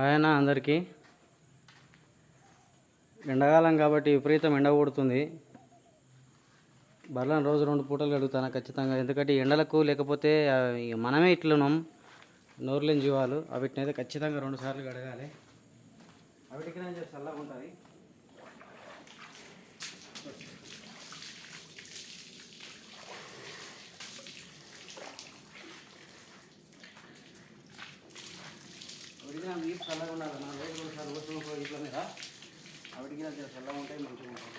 ఆయన అందరికీ ఎండాకాలం కాబట్టి విపరీతం ఎండ కొడుతుంది. బర్లను రోజు రెండు పూటలు కడుగుతాను ఖచ్చితంగా. ఎందుకంటే ఎండలకు లేకపోతే మనమే ఇట్లున్నాం. నోరులేని జీవాలు. వీటిని అయితే ఖచ్చితంగా రెండు సార్లు కడగాలి. అవిటికి నేను చల్లగా ఉంటుంది అవిటికి నా చల్లగా ఉండాలి. నా రోజు సార్ రోజు ఇట్లా మీద అవిటికి చల్లగా ఉంటాయి మంచిగా ఉంటాయి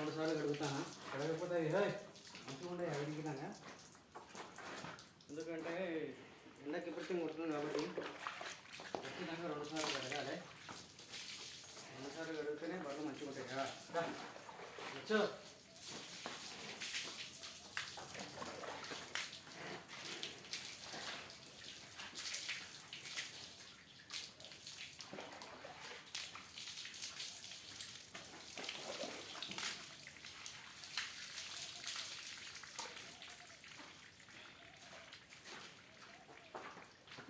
రోజు సార్లు కడుగుతాను కడగకపోతే మంచిగా ఉండే అడిగినాగా ఎందుకంటే ఎండకి ఇప్పటికీ ముడుతుంది కాబట్టి. ఖచ్చితంగా రెండు సార్లు కడగాలి. రెండు సార్లు కడిగితేనే బట్టలు మంచిగా ఉంటాయి? కదా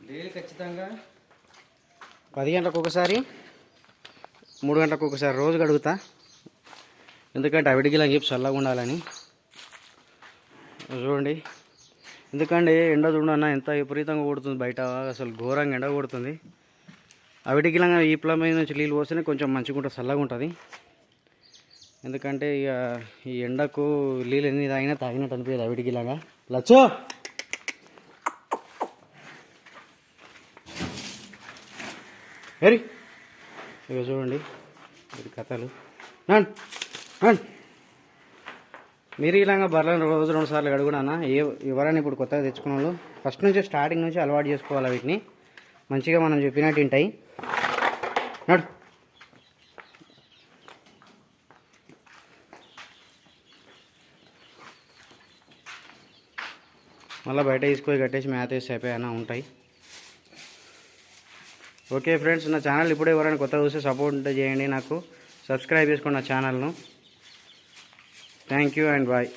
డైలీ ఖచ్చితంగా. పది గంటలకు ఒకసారి మూడు గంటలకు ఒకసారి రోజు కడుగుతా ఎందుకంటే అవిడికి చెప్పి చల్లగా ఉండాలని. చూడండి. ఎందుకంటే ఎండ చూడన్నా ఎంత విపరీతంగా కొడుతుంది బయట. అసలు ఘోరంగా ఎండ కొడుతుంది. అవిటికి ఈ ప్లం మీద నుంచి నీళ్ళు పోస్తేనే కొంచెం మంచిగా ఉంటుంది చల్లగా ఉంటుంది. ఎందుకంటే ఇక ఈ ఎండకు నీళ్ళు ఎన్ని తాగినా తాగినట్టు అనిపించదు అవిటికి ఇలాగా లచ్చో! ఏరి ఇవి చూడండి. ఇది కథలు. మీరు ఇలాగా బర్రెలను రోజు రెండు సార్లు అడుగునా ఏ ఎవరైనా ఇప్పుడు కొత్తగా తెచ్చుకున్న వాళ్ళు? ఫస్ట్ నుంచి స్టార్టింగ్ నుంచి అలవాటు చేసుకోవాలి వీటిని? మంచిగా మనం చెప్పినట్టు ఉంటాయి నడు మళ్ళీ బయట తీసుకొని కట్టేసి మేత వేసి అయిపోయినా ఉంటాయి. ఓకే ఫ్రెండ్స్ నా ఛానల్ ఇప్పుడే ఎవరైనా కొత్త చూస్తే సపోర్ట్ చేయండి నాకు. సబ్స్క్రైబ్ చేసుకోండి నా ఛానల్ను. Thank you and bye